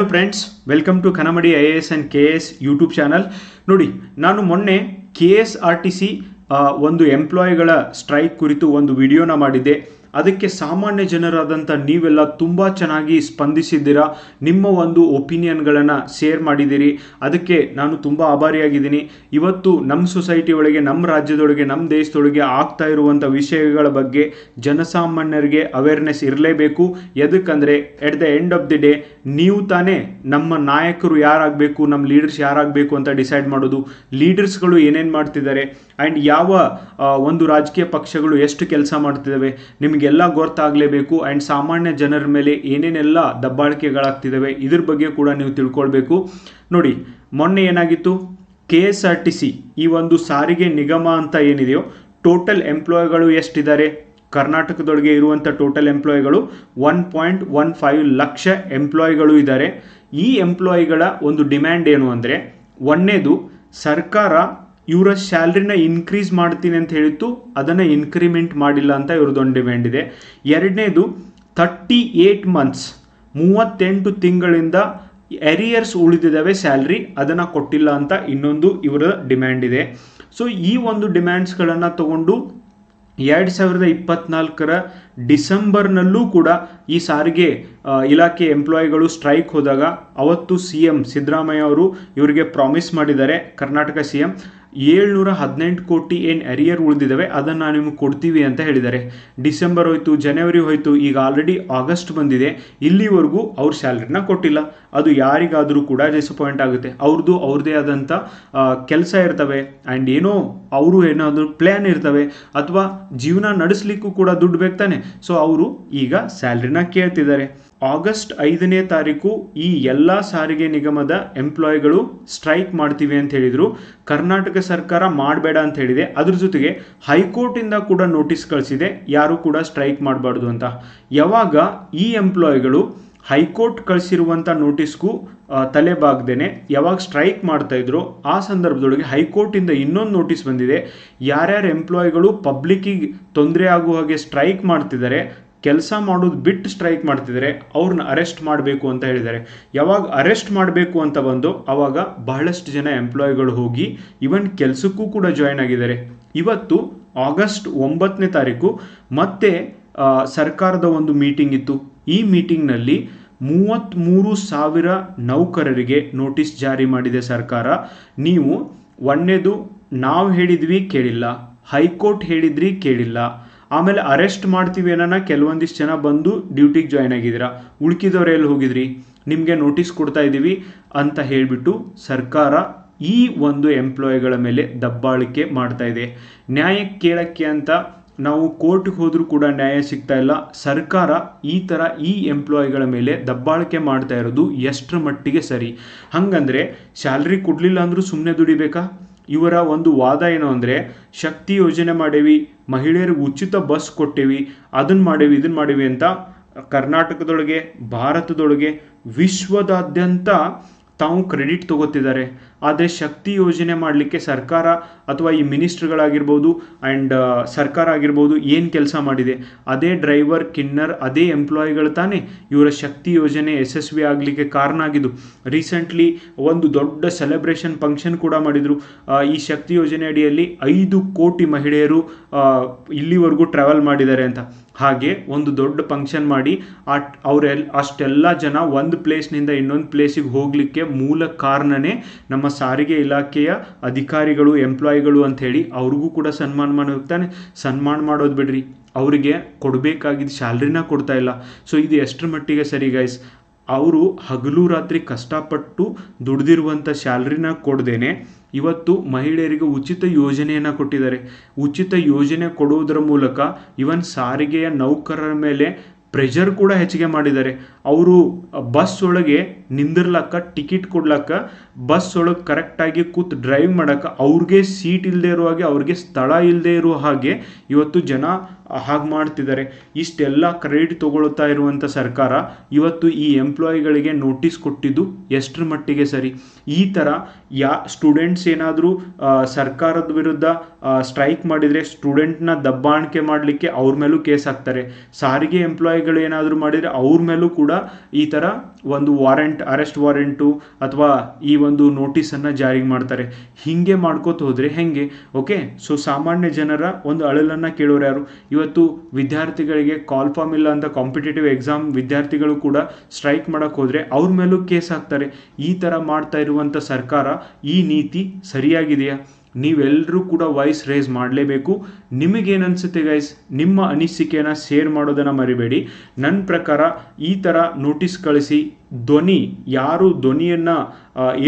Hello friends welcome to Kanamadi I A S and K S YouTube channel ನೋಡಿ, ನಾನು ಮೊನ್ನೆ K S R T C ಒಂದು ಎಂಪ್ಲಾಯಿಗಳ strike ಕುರಿತು ಒಂದು ವಿಡಿಯೋನ ಮಾಡಿದ್ದೆ. ಅದಕ್ಕೆ ಸಾಮಾನ್ಯ ಜನರಾದಂಥ ನೀವೆಲ್ಲ ತುಂಬ ಚೆನ್ನಾಗಿ ಸ್ಪಂದಿಸಿದ್ದೀರಾ? ನಿಮ್ಮ ಒಂದು ಒಪಿನಿಯನ್ಗಳನ್ನು ಶೇರ್ ಮಾಡಿದ್ದೀರಿ. ಅದಕ್ಕೆ ನಾನು ತುಂಬ ಆಭಾರಿಯಾಗಿದ್ದೀನಿ. ಇವತ್ತು ನಮ್ಮ ಸೊಸೈಟಿ ಒಳಗೆ, ನಮ್ಮ ರಾಜ್ಯದೊಳಗೆ, ನಮ್ಮ ದೇಶದೊಳಗೆ ಆಗ್ತಾ ಇರುವಂಥ ವಿಷಯಗಳ ಬಗ್ಗೆ ಜನಸಾಮಾನ್ಯರಿಗೆ ಅವೇರ್ನೆಸ್ ಇರಲೇಬೇಕು. ಎದಕ್ಕಂದರೆ at the end of the day ನೀವು ತಾನೇ ನಮ್ಮ ನಾಯಕರು ಯಾರಾಗಬೇಕು, ನಮ್ಮ ಲೀಡರ್ಸ್ ಯಾರಾಗಬೇಕು ಅಂತ ಡಿಸೈಡ್ ಮಾಡೋದು. ಲೀಡರ್ಸ್ಗಳು ಏನೇನು ಮಾಡ್ತಿದ್ದಾರೆ? ಆ್ಯಂಡ್ ಯಾವ ಒಂದು ರಾಜಕೀಯ ಪಕ್ಷಗಳು ಎಷ್ಟು ಕೆಲಸ ಮಾಡ್ತಿದ್ದಾವೆ? ನಿಮಗೆಲ್ಲ ಗೊತ್ತಾಗಲೇಬೇಕು ಆ್ಯಂಡ್ ಸಾಮಾನ್ಯ ಜನರ ಮೇಲೆ ಏನೇನೆಲ್ಲ ದಬ್ಬಾಳಿಕೆಗಳಾಗ್ತಿದ್ದಾವೆ, ಇದ್ರ ಬಗ್ಗೆ ಕೂಡ ನೀವು ತಿಳ್ಕೊಳ್ಬೇಕು. ನೋಡಿ, ಮೊನ್ನೆ ಏನಾಗಿತ್ತು? K S R T C ಈ ಒಂದು ಸಾರಿಗೆ ನಿಗಮ ಅಂತ ಏನಿದೆಯೋ ಟೋಟಲ್ ಎಂಪ್ಲಾಯ್ಗಳು ಎಷ್ಟಿದ್ದಾರೆ? ಕರ್ನಾಟಕದೊಳಗೆ ಇರುವಂಥ total ಎಂಪ್ಲಾಯ್ಗಳು one point one five lakh ಎಂಪ್ಲಾಯ್ಗಳು ಇದ್ದಾರೆ. ಈ ಎಂಪ್ಲಾಯ್ಗಳ ಒಂದು ಡಿಮ್ಯಾಂಡ್ ಏನು ಅಂದರೆ, ಒಂದನೇದು ಸರ್ಕಾರ ಇವರ ಸ್ಯಾಲ್ರಿನ ಇನ್ಕ್ರೀಸ್ ಮಾಡ್ತೀನಿ ಅಂತ ಹೇಳಿತ್ತು, ಅದನ್ನು ಇನ್ಕ್ರಿಮೆಂಟ್ ಮಾಡಿಲ್ಲ ಅಂತ ಇವ್ರದ್ದೊಂದು ಡಿಮ್ಯಾಂಡ್ ಇದೆ. ಎರಡನೇದು ತರ್ಟಿ ಏಯ್ಟ್ ಮಂತ್ಸ್ ಮೂವತ್ತೆಂಟು ತಿಂಗಳಿಂದ ಎರಿಯರ್ಸ್ ಉಳಿದಿದ್ದಾವೆ ಸ್ಯಾಲ್ರಿ, ಅದನ್ನು ಕೊಟ್ಟಿಲ್ಲ ಅಂತ ಇನ್ನೊಂದು ಇವರ ಡಿಮ್ಯಾಂಡ್ ಇದೆ. ಸೊ ಈ ಒಂದು ಡಿಮ್ಯಾಂಡ್ಸ್ಗಳನ್ನು ತಗೊಂಡು ಎರಡು ಸಾವಿರದ ಇಪ್ಪತ್ನಾಲ್ಕರ ಡಿಸೆಂಬರ್ನಲ್ಲೂ ಕೂಡ ಈ ಸಾರಿಗೆ ಇಲಾಖೆ ಎಂಪ್ಲಾಯಿಗಳು ಸ್ಟ್ರೈಕ್ ಹೋದಾಗ ಅವತ್ತು ಸಿ ಎಂ ಸಿದ್ದರಾಮಯ್ಯ ಅವರು ಇವರಿಗೆ ಪ್ರಾಮಿಸ್ ಮಾಡಿದ್ದಾರೆ, ಕರ್ನಾಟಕ ಸಿ ಎಂ. ಏಳ್ನೂರ ಹದಿನೆಂಟು ಕೋಟಿ ಏನು ಎರಿಯರ್ ಉಳಿದಿದ್ದಾವೆ, ಅದನ್ನು ನಿಮಗೆ ಕೊಡ್ತೀವಿ ಅಂತ ಹೇಳಿದ್ದಾರೆ. ಡಿಸೆಂಬರ್ ಹೋಯ್ತು, ಜನವರಿ ಹೋಯ್ತು, ಈಗ ಆಲ್ರೆಡಿ ಆಗಸ್ಟ್ ಬಂದಿದೆ. ಇಲ್ಲಿವರೆಗೂ ಅವ್ರ ಸ್ಯಾಲ್ರಿನ ಕೊಟ್ಟಿಲ್ಲ. ಅದು ಯಾರಿಗಾದರೂ ಕೂಡ ಡಿಸಪಾಯಿಂಟ್ ಆಗುತ್ತೆ. ಅವ್ರದ್ದು ಅವ್ರದ್ದೇ ಆದಂಥ ಕೆಲಸ ಇರ್ತವೆ. ಆ್ಯಂಡ್ ಏನೋ ಅವರು ಏನಾದರೂ ಪ್ಲ್ಯಾನ್ ಇರ್ತವೆ. ಅಥವಾ ಜೀವನ ನಡೆಸಲಿಕ್ಕೂ ಕೂಡ ದುಡ್ಡು ಬೇಕು ತಾನೆ. ಸೊ ಅವರು ಈಗ ಸ್ಯಾಲ್ರಿನ ಕೇಳ್ತಿದ್ದಾರೆ. ಆಗಸ್ಟ್ ಐದನೇ ತಾರೀಕು ಈ ಎಲ್ಲ ಸಾರಿಗೆ ನಿಗಮದ ಎಂಪ್ಲಾಯ್ಗಳು ಸ್ಟ್ರೈಕ್ ಮಾಡ್ತೀವಿ ಅಂತ ಹೇಳಿದರು. ಕರ್ನಾಟಕ ಸರ್ಕಾರ ಮಾಡಬೇಡ ಅಂತ ಹೇಳಿದೆ. ಅದ್ರ ಜೊತೆಗೆ ಹೈಕೋರ್ಟಿಂದ ಕೂಡ ನೋಟಿಸ್ ಕಳಿಸಿದೆ. ಯಾರು ಕೂಡ ಸ್ಟ್ರೈಕ್ ಮಾಡಬಾರ್ದು ಅಂತ. ಯಾವಾಗ ಈ ಎಂಪ್ಲಾಯ್ಗಳು ಹೈಕೋರ್ಟ್ ಕಳಿಸಿರುವಂಥ ನೋಟಿಸ್ಗೂ ತಲೆ ಬಾಗ್ದೇನೆ ಯಾವಾಗ ಸ್ಟ್ರೈಕ್ ಮಾಡ್ತಾ ಇದ್ರು ಆ ಸಂದರ್ಭದೊಳಗೆ ಹೈಕೋರ್ಟಿಂದ ಇನ್ನೊಂದು ನೋಟಿಸ್ ಬಂದಿದೆ. ಯಾರ್ಯಾರು ಎಂಪ್ಲಾಯ್ಗಳು ಪಬ್ಲಿಕ್ಕಿಗೆ ತೊಂದರೆ ಆಗುವ ಹಾಗೆ ಸ್ಟ್ರೈಕ್ ಮಾಡ್ತಿದ್ದಾರೆ ಕೆಲಸ ಮಾಡೋದು ಬಿಟ್ಟು ಸ್ಟ್ರೈಕ್ ಮಾಡ್ತಿದ್ದಾರೆ ಅವ್ರನ್ನ ಅರೆಸ್ಟ್ ಮಾಡಬೇಕು ಅಂತ ಹೇಳಿದ್ದಾರೆ. ಯಾವಾಗ ಅರೆಸ್ಟ್ ಮಾಡಬೇಕು ಅಂತ ಬಂದು ಆವಾಗ ಬಹಳಷ್ಟು ಜನ ಎಂಪ್ಲಾಯ್ಗಳು ಹೋಗಿ ಇವನ್ ಕೆಲಸಕ್ಕೂ ಕೂಡ ಜಾಯ್ನ್ ಆಗಿದ್ದಾರೆ. ಇವತ್ತು ಆಗಸ್ಟ್ ಒಂಬತ್ತನೇ ತಾರೀಕು ಮತ್ತೆ ಸರ್ಕಾರದ ಒಂದು ಮೀಟಿಂಗ್ ಇತ್ತು. ಈ ಮೀಟಿಂಗ್ನಲ್ಲಿ ಮೂವತ್ತ್ಮೂರು ಸಾವಿರ ನೌಕರರಿಗೆ ನೋಟಿಸ್ ಜಾರಿ ಮಾಡಿದೆ ಸರ್ಕಾರ. ನೀವು ಒಂದನೇದು ನಾವು ಹೇಳಿದ್ವಿ ಕೇಳಿಲ್ಲ, ಹೈಕೋರ್ಟ್ ಹೇಳಿದ್ರಿ ಕೇಳಿಲ್ಲ ಆಮೇಲೆ ಅರೆಸ್ಟ್ ಮಾಡ್ತೀವಿ ಏನನ್ನ ಕೆಲವೊಂದಿಷ್ಟು ಜನ ಬಂದು ಡ್ಯೂಟಿಗೆ ಜಾಯ್ನ್ ಆಗಿದ್ದೀರಾ? ಉಳ್ಕಿದವ್ರು ಎಲ್ಲಿ ಹೋಗಿದ್ರಿ? ನಿಮಗೆ ನೋಟಿಸ್ ಕೊಡ್ತಾ ಇದ್ದೀವಿ ಅಂತ ಹೇಳಿಬಿಟ್ಟು ಸರ್ಕಾರ ಈ ಒಂದು ಎಂಪ್ಲಾಯಿಗಳ ಮೇಲೆ ದಬ್ಬಾಳಿಕೆ ಮಾಡ್ತಾ ಇದೆ. ನ್ಯಾಯ ಕೇಳಕ್ಕೆ ಅಂತ ನಾವು ಕೋರ್ಟ್ಗೆ ಹೋದರೂ ಕೂಡ ನ್ಯಾಯ ಸಿಗ್ತಾ ಇಲ್ಲ. ಸರ್ಕಾರ ಈ ಥರ ಈ ಎಂಪ್ಲಾಯಿಗಳ ಮೇಲೆ ದಬ್ಬಾಳಿಕೆ ಮಾಡ್ತಾ ಇರೋದು ಎಷ್ಟರ ಮಟ್ಟಿಗೆ ಸರಿ? ಹಾಗಂದರೆ ಸ್ಯಾಲ್ರಿ ಕೊಡಲಿಲ್ಲ ಅಂದರೂ ಸುಮ್ಮನೆ ದುಡಿಬೇಕಾ? ಇವರ ಒಂದು ವಾದ ಏನು ಅಂದರೆ, ಶಕ್ತಿ ಯೋಜನೆ ಮಾಡೇವಿ, ಮಹಿಳೆಯರಿಗೆ ಉಚಿತ ಬಸ್ ಕೊಟ್ಟೇವಿ ಅದನ್ನು ಮಾಡೇವಿ ಇದನ್ನು ಮಾಡೇವಿ ಅಂತ ಕರ್ನಾಟಕದೊಳಗೆ, ಭಾರತದೊಳಗೆ ವಿಶ್ವದಾದ್ಯಂತ ತಾವು ಕ್ರೆಡಿಟ್ ತಗೋತಿದ್ದಾರೆ. ಆದರೆ ಶಕ್ತಿ ಯೋಜನೆ ಮಾಡಲಿಕ್ಕೆ ಸರ್ಕಾರ ಅಥವಾ ಈ ಮಿನಿಸ್ಟ್ರ್ಗಳಾಗಿರ್ಬೋದು ಆ್ಯಂಡ್ ಸರ್ಕಾರ ಆಗಿರ್ಬೋದು ಏನು ಕೆಲಸ ಮಾಡಿದೆ. ಅದೇ ಡ್ರೈವರ್, ಕಿನ್ನರ್, ಅದೇ ಎಂಪ್ಲಾಯಿಗಳು ತಾನೇ ಇವರ ಶಕ್ತಿ ಯೋಜನೆ ಯಶಸ್ವಿ ಆಗಲಿಕ್ಕೆ ಕಾರಣ ಆಗಿದ್ದು. ರೀಸೆಂಟ್ಲಿ ಒಂದು ದೊಡ್ಡ ಸೆಲೆಬ್ರೇಷನ್ ಫಂಕ್ಷನ್ ಕೂಡ ಮಾಡಿದರು. ಈ ಶಕ್ತಿ ಯೋಜನೆ ಅಡಿಯಲ್ಲಿ ಐದು ಕೋಟಿ ಮಹಿಳೆಯರು ಇಲ್ಲಿವರೆಗೂ ಟ್ರಾವೆಲ್ ಮಾಡಿದ್ದಾರೆ ಅಂತ. ಹಾಗೆ ಒಂದು ದೊಡ್ಡ ಫಂಕ್ಷನ್ ಮಾಡಿ ಆ ಅವರೆಲ್, ಅಷ್ಟೆಲ್ಲ ಜನ ಒಂದು ಪ್ಲೇಸ್ನಿಂದ ಇನ್ನೊಂದು ಪ್ಲೇಸಿಗೆ ಹೋಗಲಿಕ್ಕೆ ಮೂಲ ಕಾರಣನೇ ನಮ್ಮ ಸಾರಿಗೆ ಇಲಾಖೆಯ ಅಧಿಕಾರಿಗಳು ಎಂಪ್ಲಾಯಿಗಳು ಹೇಳಿ ಅವ್ರಿಗೂ ಕೂಡ ಸನ್ಮಾನ ತಾನೆ ಸನ್ಮಾನ ಮಾಡೋದು ಬಿಡ್ರಿ. ಅವರಿಗೆ ಕೊಡಬೇಕಾಗಿದ್ದ ಸ್ಯಾಲ್ರಿನ ಕೊಡ್ತಾ ಇಲ್ಲ. ಸೊ ಇದು ಎಷ್ಟರ ಮಟ್ಟಿಗೆ ಸರಿ ಗೈಸ್ ಅವರು ಹಗಲು ರಾತ್ರಿ ಕಷ್ಟಪಟ್ಟು ದುಡ್ದಿರುವಂಥ ಸ್ಯಾಲ್ರಿನ ಕೊಡ್ದೇನೆ ಇವತ್ತು ಮಹಿಳೆಯರಿಗೆ ಉಚಿತ ಯೋಜನೆಯನ್ನು ಕೊಟ್ಟಿದ್ದಾರೆ. ಉಚಿತ ಯೋಜನೆ ಕೊಡುವುದರ ಮೂಲಕ ಇವನ್ ಸಾರಿಗೆಯ ನೌಕರರ ಮೇಲೆ ಪ್ರೆಷರ್ ಕೂಡ ಹೆಚ್ಚಿಗೆ ಮಾಡಿದ್ದಾರೆ. ಅವರು ಬಸ್ ಒಳಗೆ ನಿಂದಿರ್ಲಕ್ಕ ಟಿಕೆಟ್ ಕೊಡ್ಲಕ್ಕ ಬಸ್ ಒಳಗೆ ಕರೆಕ್ಟಾಗಿ ಕೂತು ಡ್ರೈವ್ ಮಾಡಕ್ಕೆ ಅವ್ರಿಗೆ ಸೀಟ್ ಇಲ್ಲದೆ ಇರೋ ಹಾಗೆ ಅವ್ರಿಗೆ ಸ್ಥಳ ಇಲ್ಲದೆ ಇರೋ ಹಾಗೆ ಇವತ್ತು ಜನ ಹಾಗೆ ಮಾಡ್ತಿದ್ದಾರೆ. ಇಷ್ಟೆಲ್ಲ ಕ್ರೆಡಿಟ್ ತಗೊಳ್ತಾ ಇರುವಂಥ ಸರ್ಕಾರ ಇವತ್ತು ಈ ಎಂಪ್ಲಾಯಿಗಳಿಗೆ ನೋಟಿಸ್ ಕೊಟ್ಟಿದ್ದು ಎಷ್ಟರ ಮಟ್ಟಿಗೆ ಸರಿ? ಈ ಥರ ಯಾ ಸ್ಟೂಡೆಂಟ್ಸ್ ಏನಾದರೂ ಸರ್ಕಾರದ ವಿರುದ್ಧ ಸ್ಟ್ರೈಕ್ ಮಾಡಿದರೆ ಸ್ಟೂಡೆಂಟ್ನ ದಬ್ಬಾಣಿಕೆ ಮಾಡಲಿಕ್ಕೆ ಅವ್ರ ಮೇಲೂ ಕೇಸ್ ಹಾಕ್ತಾರೆ. ಸಾರಿಗೆ ಎಂಪ್ಲಾಯಿಗಳು ಏನಾದರೂ ಮಾಡಿದರೆ ಅವ್ರ ಮೇಲೂ ಕೂಡ ಈ ಥರ ಒಂದು ವಾರೆಂಟ್ ಅರೆಸ್ಟ್ ವಾರೆಂಟು ಅಥವಾ ಈ ಒಂದು ನೋಟಿಸನ್ನು ಜಾರಿ ಮಾಡ್ತಾರೆ. ಹೀಗೆ ಮಾಡ್ಕೋತ ಹೋದರೆ ಹೆಂಗೆ? ಓಕೆ? ಸೊ ಸಾಮಾನ್ಯ ಜನರ ಒಂದು ಅಳಲನ್ನು ಕೇಳೋರು ಯಾರು? ಇವತ್ತು ವಿದ್ಯಾರ್ಥಿಗಳಿಗೆ ಕಾಲ್ ಫಾರ್ಮ್ ಇಲ್ಲ ಅಂತ ಕಾಂಪಿಟೇಟಿವ್ ಎಕ್ಸಾಮ್ ವಿದ್ಯಾರ್ಥಿಗಳು ಕೂಡ ಸ್ಟ್ರೈಕ್ ಮಾಡಕ್ಕೆ ಹೋದರೆ ಅವ್ರ ಮೇಲೂ ಕೇಸ್ ಹಾಕ್ತಾರೆ. ಈ ಥರ ಮಾಡ್ತಾ ಇರುವಂಥ ಸರ್ಕಾರ ಈ ನೀತಿ ಸರಿಯಾಗಿದೆಯಾ? ನೀವೆಲ್ಲರೂ ಕೂಡ ವಾಯ್ಸ್ ರೇಸ್ ಮಾಡಲೇಬೇಕು. ನಿಮಗೇನು ಅನಿಸುತ್ತೆ ಗೈಸ್ ನಿಮ್ಮ ಅನಿಸಿಕೆಯನ್ನು ಶೇರ್ ಮಾಡೋದನ್ನು ಮರಿಬೇಡಿ. ನನ್ನ ಪ್ರಕಾರ ಈ ಥರ ನೋಟಿಸ್ ಕಳಿಸಿ ಧ್ವನಿ, ಯಾರು ಧ್ವನಿಯನ್ನು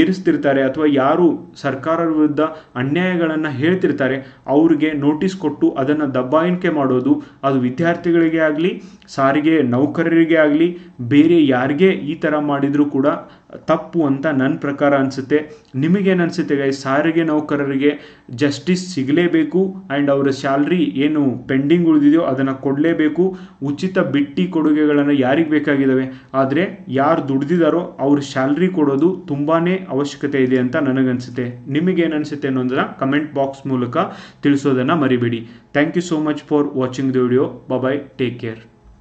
ಏರಿಸ್ತಿರ್ತಾರೆ ಅಥವಾ ಯಾರು ಸರ್ಕಾರದ ವಿರುದ್ಧ ಅನ್ಯಾಯಗಳನ್ನು ಹೇಳ್ತಿರ್ತಾರೆ, ಅವ್ರಿಗೆ ನೋಟಿಸ್ ಕೊಟ್ಟು ಅದನ್ನು ದಬ್ಬಾಯಿಕೆ ಮಾಡೋದು ಅದು ವಿದ್ಯಾರ್ಥಿಗಳಿಗೆ ಆಗಲಿ, ಸಾರಿಗೆ ನೌಕರರಿಗೆ ಆಗಲಿ, ಬೇರೆ ಯಾರಿಗೆ ಈ ಥರ ಮಾಡಿದರೂ ಕೂಡ ತಪ್ಪು ಅಂತ ನನ್ನ ಪ್ರಕಾರ ಅನಿಸುತ್ತೆ. ನಿಮಗೇನು ಅನಿಸುತ್ತೆ ಗೈ ಸಾರಿಗೆ ನೌಕರರಿಗೆ ಜಸ್ಟಿಸ್ ಸಿಗಲೇಬೇಕು ಆ್ಯಂಡ್ ಅವರ ಸ್ಯಾಲ್ರಿ ಏನು ಪೆಂಡಿಂಗ್ ಉಳಿದಿದೆಯೋ ಅದನ್ನು ಕೊಡಲೇಬೇಕು. ಉಚಿತ ಬಿಟ್ಟಿ ಕೊಡುಗೆಗಳನ್ನು ಯಾರಿಗೆ ಬೇಕಾಗಿದ್ದಾವೆ ಆದರೆ ಯಾರು ದುಡ್ದಿದ್ದಾರೋ ಅವ್ರ ಸ್ಯಾಲ್ರಿ ಕೊಡೋದು ತುಂಬಾ ಅವಶ್ಯಕತೆ ಇದೆ ಅಂತ ನನಗನ್ಸುತ್ತೆ. ನಿಮಗೇನು ಅನಿಸುತ್ತೆ ಅನ್ನೋದನ್ನ ಕಮೆಂಟ್ ಬಾಕ್ಸ್ ಮೂಲಕ ತಿಳಿಸೋದನ್ನು ಮರಿಬೇಡಿ. Thank you so much for watching the video bye take care